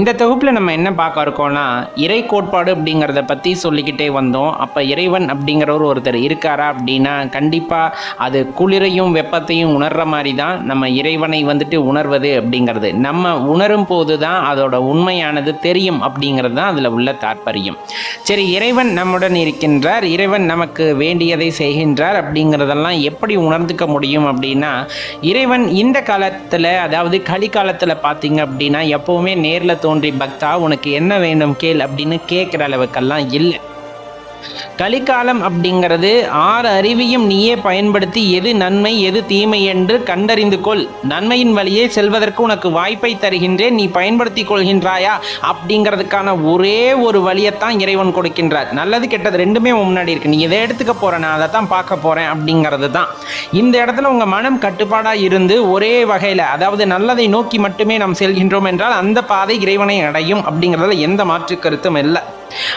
இந்த தொகுப்பில் நம்ம என்ன பார்க்க இருக்கோம்னா இறை கோட்பாடு அப்படிங்கிறத பற்றி சொல்லிக்கிட்டே வந்தோம். அப்போ இறைவன் அப்படிங்கிறவர் ஒருத்தர் இருக்காரா அப்படின்னா கண்டிப்பாக அது குளிரையும் வெப்பத்தையும் உணர்கிற மாதிரி தான் நம்ம இறைவனை வந்துட்டு உணர்வது அப்படிங்கிறது. நம்ம உணரும் போது தான் அதோட உண்மையானது தெரியும் அப்படிங்கிறது தான் அதில் உள்ள தாற்பயம். சரி இறைவன் நம்முடன் இருக்கின்றார். இறைவன் நமக்கு வேண்டியதை செய்கின்றார் அப்படிங்கிறதெல்லாம் எப்படி உணர்ந்துக்க முடியும் அப்படின்னா இறைவன் இந்த காலத்தில் அதாவது கலிக்காலத்தில் பார்த்தீங்க அப்படின்னா எப்போவுமே நேரில் தோன்றி பக்தா உனக்கு என்ன வேண்டும் கேள் அப்படின்னு கேட்குற அளவுக்கெல்லாம் இல்லை. கலிக்காலம் அப்படிங்கிறது ஆறு அறிவையும் நீயே பயன்படுத்தி எது நன்மை எது தீமை என்று கண்டறிந்து கொள். நன்மையின் வழியே செல்வதற்கு உனக்கு வாய்ப்பை தருகின்றேன் நீ பயன்படுத்தி கொள்கின்றாயா? அப்படிங்கிறதுக்கான ஒரே ஒரு வழியைத்தான் இறைவன் கொடுக்கின்றார். நல்லது கெட்டது ரெண்டுமே முன்னாடி இருக்கு. நீ எதை எடுத்துக்க போற நான் அதை தான் பார்க்க போறேன் அப்படிங்கிறது தான். இந்த இடத்துல உங்க மனம் கட்டுப்பாடா இருந்து ஒரே வகையில அதாவது நல்லதை நோக்கி மட்டுமே நாம் செல்கின்றோம் என்றால் அந்த பாதை இறைவனை அடையும் அப்படிங்கிறதுல எந்த மாற்று கருத்தும் இல்லை.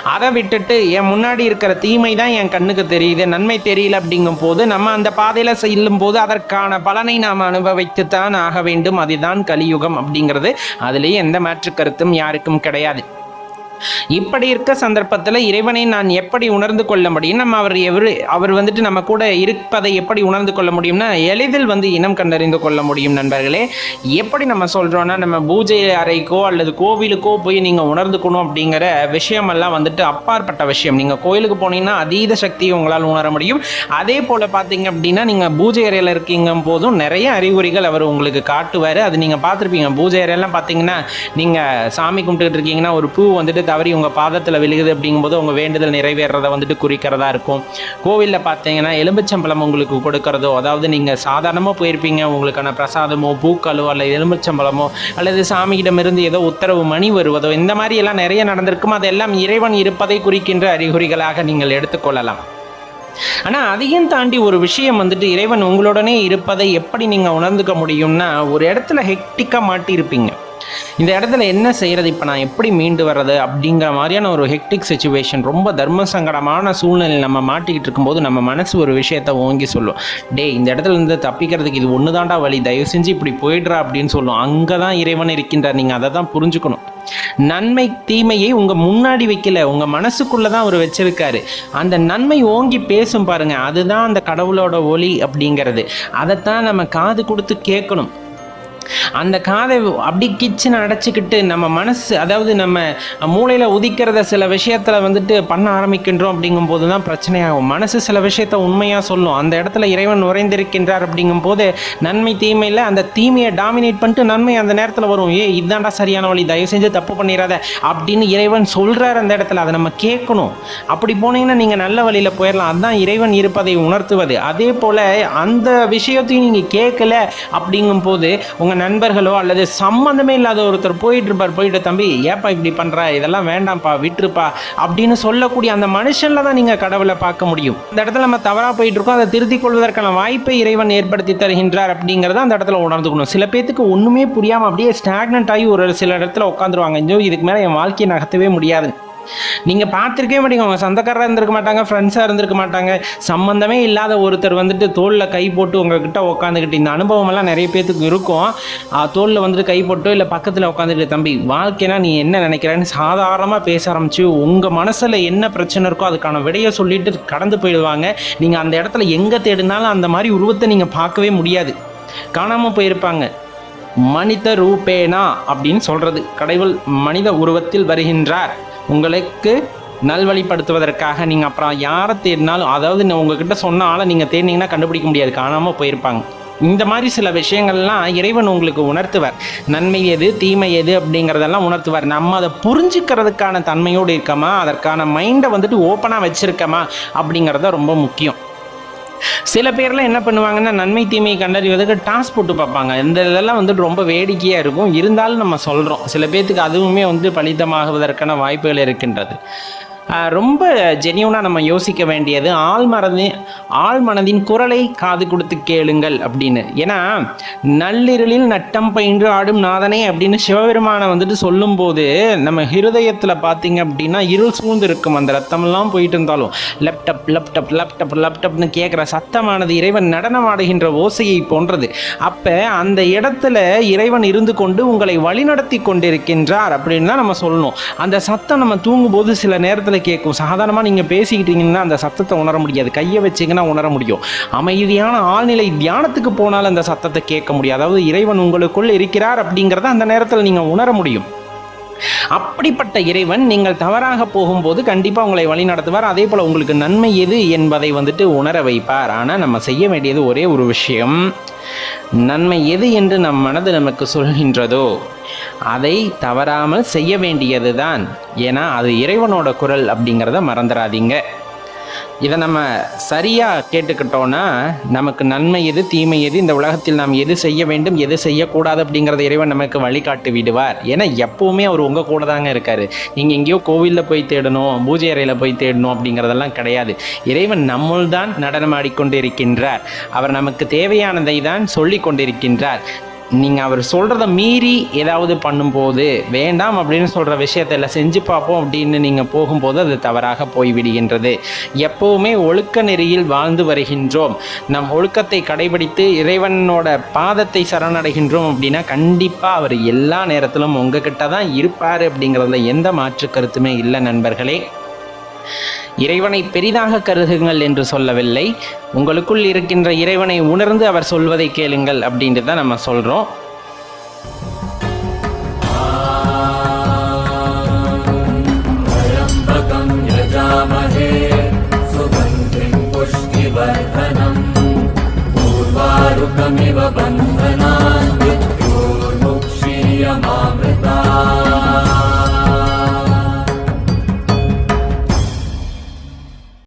அதை விட்டுட்டு என் முன்னாடி இருக்கிற தீமை தான் என் கண்ணுக்கு தெரியுது நன்மை தெரியல அப்படிங்கும் போது நம்ம அந்த பாதையில் செல்லும் போது அதற்கான பலனை நாம் அனுபவித்துத்தான் ஆக வேண்டும். அதுதான் கலியுகம் அப்படிங்கிறது. அதுலேயே எந்த மாற்று கருத்தும் யாருக்கும் கிடையாது. இப்படி இருக்க சந்தர்ப்பத்தில் இறைவனை நான் எப்படி உணர்ந்து கொள்ள முடியும்? நம்ம அவர் எவரு அவர் வந்துட்டு நம்ம கூட இருப்பதை எப்படி உணர்ந்து கொள்ள முடியும்னா எளிதில் வந்து இனம் கண்டறிந்து கொள்ள முடியும் நண்பர்களே. எப்படி நம்ம சொல்கிறோன்னா நம்ம பூஜை அறைக்கோ அல்லது கோவிலுக்கோ போய் நீங்கள் உணர்ந்துக்கணும் அப்படிங்கிற விஷயமெல்லாம் வந்துட்டு அப்பாற்பட்ட விஷயம். நீங்கள் கோயிலுக்கு போனீங்கன்னா அதீத சக்தியை உங்களால் உணர முடியும். அதே போல் பார்த்தீங்க அப்படின்னா நீங்கள் பூஜை அறையில் இருக்கீங்க போதும் நிறைய அறிகுறிகள் அவர் உங்களுக்கு காட்டுவார். அது நீங்கள் பார்த்துருப்பீங்க. பூஜை அறையெல்லாம் பார்த்தீங்கன்னா நீங்கள் சாமி கும்பிட்டுக்கிட்டு இருக்கீங்கன்னா ஒரு பூ வந்துட்டு தவறி உங்கள் பாதத்தில் விழுகுது அப்படிங்கும்போது உங்கள் வேண்டுதல் நிறைவேறதை வந்துட்டு குறிக்கிறதா இருக்கும். கோவிலில் பார்த்தீங்கன்னா எலும்புச்சம்பழம் உங்களுக்கு கொடுக்கறதோ அதாவது நீங்கள் சாதாரணமாக போயிருப்பீங்க உங்களுக்கான பிரசாதமோ பூக்களோ அல்லது எலும்புச்சம்பழமோ அல்லது சாமியிடமிருந்து ஏதோ உத்தரவு மணி வருவதோ இந்த மாதிரி எல்லாம் நிறைய நடந்திருக்கும். அதெல்லாம் இறைவன் இருப்பதை குறிக்கின்ற அறிகுறிகளாக நீங்கள் எடுத்துக்கொள்ளலாம். ஆனால் அதையும் தாண்டி ஒரு விஷயம் வந்துட்டு இறைவன் உங்களுடனே இருப்பதை எப்படி நீங்கள் உணர்ந்துக்க முடியும்னா ஒரு இடத்துல ஹெக்டிக்காக மாட்டியிருப்பீங்க. இந்த இடத்துல என்ன செய்கிறது இப்போ நான் எப்படி மீண்டு வர்றது? அப்படிங்கிற மாதிரியான ஒரு ஹெக்டிக் சுச்சுவேஷன் ரொம்ப தர்ம சங்கடமான சூழ்நிலை நம்ம மாட்டிக்கிட்டு இருக்கும்போது நம்ம மனசு ஒரு விஷயத்த ஓங்கி சொல்லும். டே இந்த இடத்துல இருந்து தப்பிக்கிறதுக்கு இது ஒன்று தாண்டா வழி. தயவு செஞ்சு இப்படி போயிடுறா அப்படின்னு சொல்லும். அங்கே தான் இறைவன் இருக்கின்றார். நீங்கள் அதை தான் புரிஞ்சுக்கணும். நன்மை தீமையை உங்க முன்னாடி வைக்கல. உங்க மனசுக்குள்ள தான் அவர் வச்சிருக்காரு. அந்த நன்மை ஓங்கி பேசும் பாருங்க. அதுதான் அந்த கடவுளோட ஒளி அப்படிங்கிறது. அதைத்தான் நம்ம காது கொடுத்து கேட்கணும். அந்த காதை அப்படி கிச்சனை அடைச்சிக்கிட்டு நம்ம மனசு அதாவது நம்ம மூளையில் உதிக்கிறத சில விஷயத்தில் வந்துட்டு பண்ண ஆரம்பிக்கின்றோம் அப்படிங்கும்போது தான் பிரச்சனையாகும். மனசு சில விஷயத்த உண்மையாக சொல்லும். அந்த இடத்துல இறைவன் உறைந்திருக்கின்றார் அப்படிங்கும்போது நன்மை தீமையில் அந்த தீமையை டாமினேட் பண்ணிட்டு நன்மை அந்த நேரத்தில் வரும். ஏ இதாண்டா சரியான வழி. தயவு செஞ்சு தப்பு பண்ணிடாத அப்படின்னு இறைவன் சொல்கிறார் அந்த இடத்துல. அதை நம்ம கேட்கணும். அப்படி போனீங்கன்னா நீங்கள் நல்ல வழியில் போயிடலாம் அதுதான் இறைவன் இருப்பதை உணர்த்துவது. அதே போல் அந்த விஷயத்தையும் நீங்கள் கேட்கல அப்படிங்கும்போது உங்கள் நண்பர்களோ அல்லது சம்மந்தமே இல்லாத ஒருத்தர் போயிட்டு இருப்பார் போயிட்டு தம்பி ஏப்பா இப்படி பண்ணுற இதெல்லாம் வேண்டாம்ப்பா விட்டுருப்பா. அப்படின்னு சொல்லக்கூடிய அந்த மனுஷனில் தான் நீங்கள் கடவுளை பார்க்க முடியும். இந்த இடத்துல நம்ம தவறாக போயிட்டு இருக்கோம் அதை திருத்திக் கொள்வதற்கான வாய்ப்பை இறைவன் ஏற்படுத்தி தருகின்றார் அப்படிங்கிறத அந்த இடத்துல உணர்ந்துக்கணும். சில பேத்துக்கு ஒன்றுமே புரியாமல் அப்படியே ஸ்டாக்னண்ட் ஆகி ஒரு சில இடத்துல உட்காந்துருவாங்க. ஐயோ இதுக்கு மேலே என் வாழ்க்கையை நகர்த்தவே முடியாது. நீங்கள் பார்த்துருக்கவே மாட்டீங்க. உங்கள் சொந்தக்காரராக இருந்திருக்க மாட்டாங்க ஃப்ரெண்ட்ஸாக இருந்திருக்க மாட்டாங்க. சம்மந்தமே இல்லாத ஒருத்தர் வந்துட்டு தோளில் கை போட்டு உங்ககிட்ட உட்காந்துக்கிட்டு இந்த அனுபவமெல்லாம் நிறைய பேர்த்துக்கு இருக்கும். தோளில் வந்துட்டு கை போட்டோ இல்லை பக்கத்தில் உட்காந்துட்டு தம்பி வாழ்க்கைனா நீ என்ன நினைக்கிறேன்னு சாதாரணமாக பேச ஆரம்பிச்சு உங்கள் மனசில் என்ன பிரச்சனை இருக்கோ அதுக்கான விடையை சொல்லிட்டு கடந்து போயிடுவாங்க. நீங்கள் அந்த இடத்துல எங்கே தேடினாலும் அந்த மாதிரி உருவத்தை நீங்கள் பார்க்கவே முடியாது. காணாமல் போயிருப்பாங்க. மனித ரூபேனா? அப்படின்னு சொல்கிறது கடவுள் மனித உருவத்தில் வருகின்றார். உங்களுக்கு நல்வழிப்படுத்துவதற்காக நீங்கள் அப்புறம் யாரை தேடினாலும் அதாவது நான் உங்ககிட்ட சொன்ன ஆளை நீங்கள் தேடினீங்கன்னா கண்டுபிடிக்க முடியாது காணாமல் போயிருப்பாங்க. இந்த மாதிரி சில விஷயங்கள்லாம் இறைவன் உங்களுக்கு உணர்த்துவார். நன்மை எது தீமை எது அப்படிங்கிறதெல்லாம் உணர்த்துவார். நம்ம அதை புரிஞ்சுக்கிறதுக்கான தன்மையோடு இருக்கமா? அதற்கான மைண்டை வந்துட்டு ஓப்பனாக வச்சுருக்கமா? அப்படிங்கிறத ரொம்ப முக்கியம். சில பேர்லாம் என்ன பண்ணுவாங்கன்னா நன்மை தீமையை கண்டறிவதற்கு டாஸ் போட்டு பார்ப்பாங்க. இந்த இதெல்லாம் வந்துட்டு ரொம்ப வேடிக்கையாக இருக்கும். இருந்தாலும் நம்ம சொல்கிறோம் சில பேர்த்துக்கு அதுவுமே வந்து பலிதமாகுவதற்கான வாய்ப்புகள் இருக்கின்றது. ரொம்ப ஜெனியூனாக நம்ம யோசிக்க வேண்டியது ஆள் மனதின் ஆள் மனதின் குரலை காது கொடுத்து கேளுங்கள் அப்படின்னு. ஏன்னா நள்ளிரலில் நட்டம் பயின்று ஆடும் நாதனே அப்படின்னு சிவபெருமானை வந்துட்டு சொல்லும்போது நம்ம ஹிருதயத்தில் பார்த்தீங்க அப்படின்னா இருள் சூழ்ந்து இருக்கும் அந்த ரத்தமெல்லாம் போயிட்டு இருந்தாலும் லேப்டப் லேப்டப் லேப்டப் லேப்டப்னு கேட்குற சத்தமானது இறைவன் நடனம் ஆடுகின்ற ஓசையை போன்றது. அப்போ அந்த இடத்துல இறைவன் இருந்து கொண்டு உங்களை வழிநடத்தி கொண்டிருக்கின்றார் அப்படின்னு தான் நம்ம சொல்லணும். அந்த சத்தம் நம்ம தூங்கும்போது சில நேரத்தில் கேட்கும் சாதாரணமாக நீங்கள் பேசிக்கிட்டீங்கன்னா அந்த சத்தத்தை உணர முடியாது. கையை வச்சிங்கன்னா உணர முடியும். அமைதியான ஆழ்நிலை தியானத்துக்கு போனால் அந்த சத்தத்தை கேட்க முடியும். அதாவது இறைவன் உங்களுக்குள் இருக்கிறார் அப்படிங்கிறத அந்த நேரத்தில் நீங்கள் உணர முடியும். அப்படிப்பட்ட இறைவன் நீங்கள் தவறாக போகும்போது கண்டிப்பாக உங்களை வழி நடத்துவார். அதே போல் உங்களுக்கு நன்மை எது என்பதை வந்துட்டு உணர வைப்பார். ஆனால் நம்ம செய்ய வேண்டியது ஒரே ஒரு விஷயம். நன்மை எது என்று நம் மனது நமக்கு சொல்கின்றதோ அதை தவறாமல் செய்ய வேண்டியதுதான். ஏன்னா அது இறைவனோட குரல் அப்படிங்கிறத மறந்துடாதீங்க. இதை நம்ம சரியாக கேட்டுக்கிட்டோன்னா நமக்கு நன்மை எது தீமை எது இந்த உலகத்தில் நாம் எது செய்ய வேண்டும் எது செய்யக்கூடாது அப்படிங்கிறத இறைவன் நமக்கு வழிகாட்டி விடுவார். ஏன்னா எப்போவுமே அவர் உங்கள் கூட தாங்க இருக்கார். நீங்கள் எங்கேயோ கோவிலில் போய் தேடணும் பூஜை அறையில் போய் தேடணும் அப்படிங்கிறதெல்லாம் கிடையாது. இறைவன் நம்முள் தான் நடனமாடிக்கொண்டு இருக்கின்றார் அவர் நமக்கு தேவையானதை தான் சொல்லி கொண்டிருக்கின்றார் நீங்கள் அவர் சொல்கிறத மீறி ஏதாவது பண்ணும்போது வேண்டாம் அப்படின்னு சொல்கிற விஷயத்தை எல்லாம் செஞ்சு பார்ப்போம் அப்படின்னு நீங்கள் போகும்போது அது தவறாக போய்விடுகின்றது. எப்போவுமே ஒழுக்க நெறியில் வாழ்ந்து வருகின்றோம். நம் ஒழுக்கத்தை கடைபிடித்து இறைவனோட பாதத்தை சரணடைகின்றோம் அப்படின்னா கண்டிப்பாக அவர் எல்லா நேரத்திலும் உங்ககிட்ட தான் இருப்பார் அப்படிங்கிறதுல எந்த மாற்று கருத்துமே இல்லை நண்பர்களே. இறைவனை பெரிதாக கருதுங்கள் என்று சொல்லவில்லை உங்களுக்குள் இருக்கின்ற இறைவனை உணர்ந்து அவர் சொல்வதை கேளுங்கள் அப்படின்ட்டு தான் நம்ம சொல்கிறோம் Yeah.